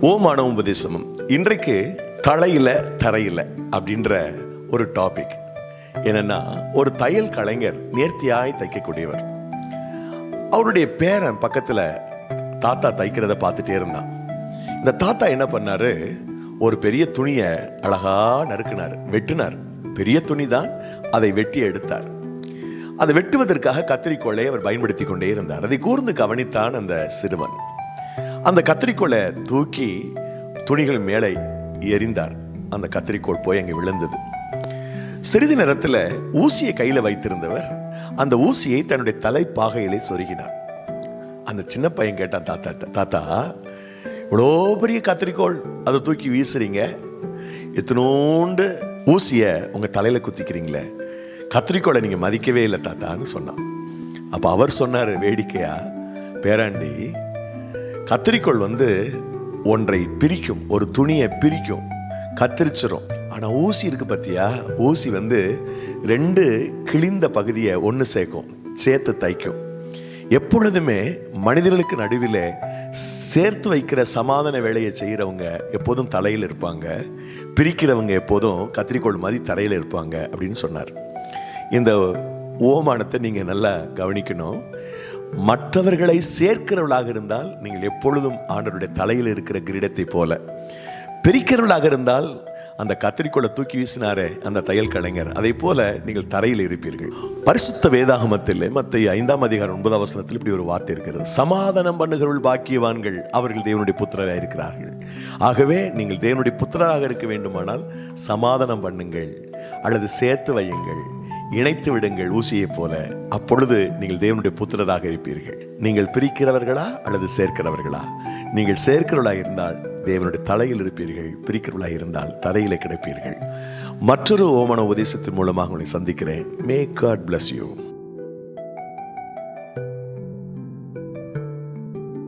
ஓமான உபதேசமும். இன்றைக்கு தலையில தரையில அப்படின்ற ஒரு டாபிக் என்னன்னா ஒரு தையல் கலைஞர் நேர்த்தியாய் தைக்கக்கூடியவர். அவருடைய பேரன் பக்கத்துல தாத்தா தைக்கிறத பார்த்துட்டே இருந்தான். இந்த தாத்தா என்ன பண்ணாரு? ஒரு பெரிய துணியை அழகா நறுக்குனார் வெட்டினார். பெரிய துணி தான் அதை வெட்டி எடுத்தார். அதை வெட்டுவதற்காக கத்திரிக்கோளை அவர் பயன்படுத்தி கொண்டே இருந்தார். அதை கூர்ந்து கவனித்தான் அந்த சிறுவன். அந்த கத்திரிக்கோலை தூக்கி துணிகள் மேலே எறிந்தார். அந்த கத்திரிக்கோள் போய் அங்கே விழுந்தது. சிறிது நேரத்தில் ஊசியை கையில் வைத்திருந்தவர் அந்த ஊசியை தன்னுடைய தலைப்பாகையிலே சொருகினார். அந்த சின்ன பையன் கேட்டான் தாத்தாட்ட தாத்தா இவ்வளோ பெரிய கத்திரிக்கோள் அதை தூக்கி வீசுறீங்க. எத்தனோண்டு ஊசியை உங்கள் தலையில் குத்திக்கிறீங்களே. கத்திரிக்கோளை நீங்கள் மதிக்கவே இல்லை தாத்தான்னு சொன்னான். அப்போ அவர் சொன்னார் வேடிக்கையா பேராண்டி கத்திரிக்கோள் வந்து ஒன்றை பிரிக்கும் ஒரு துணியை பிரிக்கும் கத்திரிச்சிரும். ஆனால் ஊசி இருக்கு பார்த்தியா ஊசி வந்து ரெண்டு கிழிந்த பகுதியை ஒன்று சேர்க்கும் சேர்த்து தைக்கும். எப்பொழுதுமே மனிதர்களுக்கு நடுவில் சேர்த்து வைக்கிற சமாதான வேலையை செய்கிறவங்க எப்போதும் தலையில் இருப்பாங்க. பிரிக்கிறவங்க எப்போதும் கத்திரிக்கோள் மாதிரி தரையில் இருப்பாங்க அப்படின்னு சொன்னார். இந்த ஓமானத்தை நீங்கள் நல்லா கவனிக்கணும். மற்றவர்களை சேர்க்கிறவளாக இருந்தால் நீங்கள் எப்பொழுதும் ஆண்டவருடைய தலையில் இருக்கிற கிரீடத்தை போல பிரிக்கிறவளாக இருந்தால் அந்த கத்திரிக்கோளை தூக்கி வீசினாரே அந்த தையல் கலைஞர். அதை போல நீங்கள் தரையில் இருப்பீர்கள். பரிசுத்த வேதாகமத்தில் மற்ற ஐந்தாம் அதிகாரம் ஒன்பதாம் வசனத்தில் இப்படி ஒரு வார்த்தை இருக்கிறது. சமாதானம் பண்ணுகிறவள் பாக்கியவான்கள் அவர்கள் தேவனுடைய புத்திரராக இருக்கிறார்கள். ஆகவே நீங்கள் தேவனுடைய புத்திரராக இருக்க வேண்டுமானால் சமாதானம் பண்ணுங்கள். அல்லது சேர்த்து வையுங்கள். இணைத்து விடுங்கள் ஊசியைப் போல. அப்பொழுது நீங்கள் தேவனுடைய புத்திரராக இருப்பீர்கள். நீங்கள் பிரிக்கிறவர்களா அல்லது சேர்க்கிறவர்களா? நீங்கள் சேர்க்கிறவர்களாக இருந்தால் தேவனுடைய தலையில் இருப்பீர்கள் பிரிக்கிறவர்களாக இருந்தால் தரையிலே கிடைப்பீர்கள். மற்றொரு ஓமன உபதேசத்தின் மூலமாக உங்களை சந்திக்கிறேன். May God bless you